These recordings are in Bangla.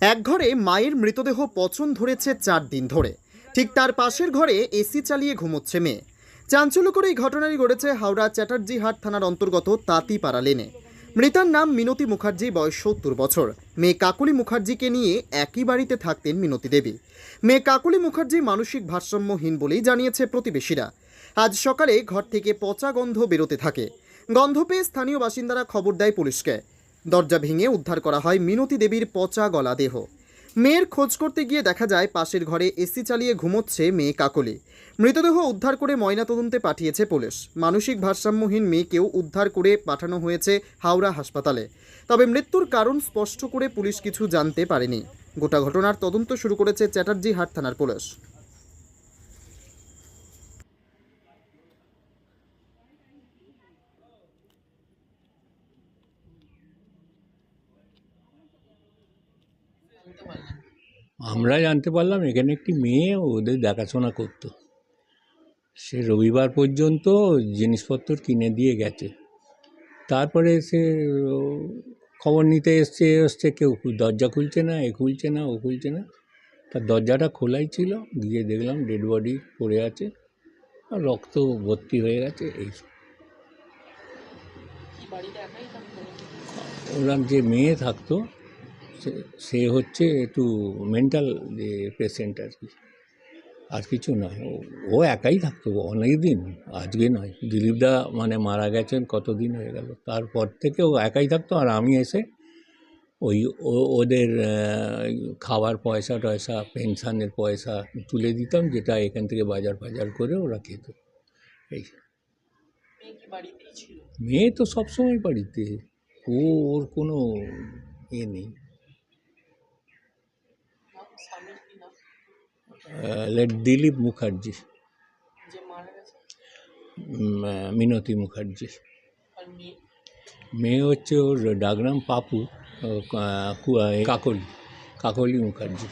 এক ঘরে মায়ের মৃতদেহ পচন ধরেছে চার দিন ধরে। ঠিক তার পাশের ঘরে এসি চালিয়ে ঘুমোচ্ছে মেয়ে। চাঞ্চল্যকর এই ঘটনাটি ঘটেছে হাওড়া চ্যাটার্জি হাট থানার অন্তর্গত তাঁতিপাড়া লেনে। মৃতার নাম মিনতি মুখার্জি, বয়স সত্তর বছর। মেয়ে কাকুলি মুখার্জিকে নিয়ে একই বাড়িতে থাকতেন মিনতি দেবী। মেয়ে কাকুলি মুখার্জি মানসিক ভারসাম্যহীন বলেই জানিয়েছে প্রতিবেশীরা। আজ সকালে ঘর থেকে পচা গন্ধ বেরোতে থাকে। গন্ধ পেয়ে স্থানীয় বাসিন্দারা খবর দেয় পুলিশকে। দরজা ভেঙে উদ্ধার করা হয় মিনতি দেবীর পচা গলা দেহ। মেয়ের খোঁজ করতে গিয়ে দেখা যায় পাশের ঘরে এসি চালিয়ে ঘুমোচ্ছে মেয়ে কাকলি। মৃতদেহ উদ্ধার করে ময়নাতদন্তে পাঠিয়েছে পুলিশ। মানসিক ভারসাম্যহীন মেয়েকেও উদ্ধার করে পাঠানো হয়েছে হাওড়া হাসপাতালে। তবে মৃত্যুর কারণ স্পষ্ট করে পুলিশ কিছু জানতে পারেনি। গোটা ঘটনার তদন্ত শুরু করেছে চ্যাটার্জি হাট থানার পুলিশ। আমরা জানতে পারলাম এখানে একটি মেয়ে ওদের দেখাশোনা করতো। সে রবিবার পর্যন্ত জিনিসপত্র কিনে দিয়ে গেছে। তারপরে সে খবর নিতে এসছে এসছে কেউ দরজা খুলছে না এ খুলছে না ও খুলছে না। তার দরজাটা খোলাই ছিল গিয়ে দেখলাম ডেড বডি পড়ে আছে আর রক্ত ভর্তি হয়ে গেছে এই ওনার যে মেয়ে থাকতো সে সে হচ্ছে একটু মেন্টাল যে পেশেন্ট আর কি। আর কিছু নয় ও- একাই থাকতো অনেক দিন আজকে নয়। দিলীপদা মানে মারা গেছেন কতদিন হয়ে গেল? তারপর থেকে ও একাই থাকতো আর আমি এসে ওই ও- ওদের খাওয়ার পয়সা টয়সা পেনশনের পয়সা তুলে দিতাম যেটা এখান থেকে বাজার ফাজার করে ওরা খেত। এই। মেয়ে তো সবসময় বাড়িতে ও ওর কোনো ইয়ে নেই। দিলীপ মুখার্জি। মিনতি মুখার্জি। মেয়ে? হচ্ছে ওর ডাকনাম পাপু কাকলি কাকলি মুখার্জি।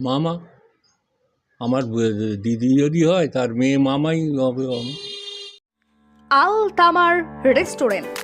মামা। আমার দিদি যদি হয় তার মেয়ে মামাই হবে। আল তামার রেস্টুরেন্ট।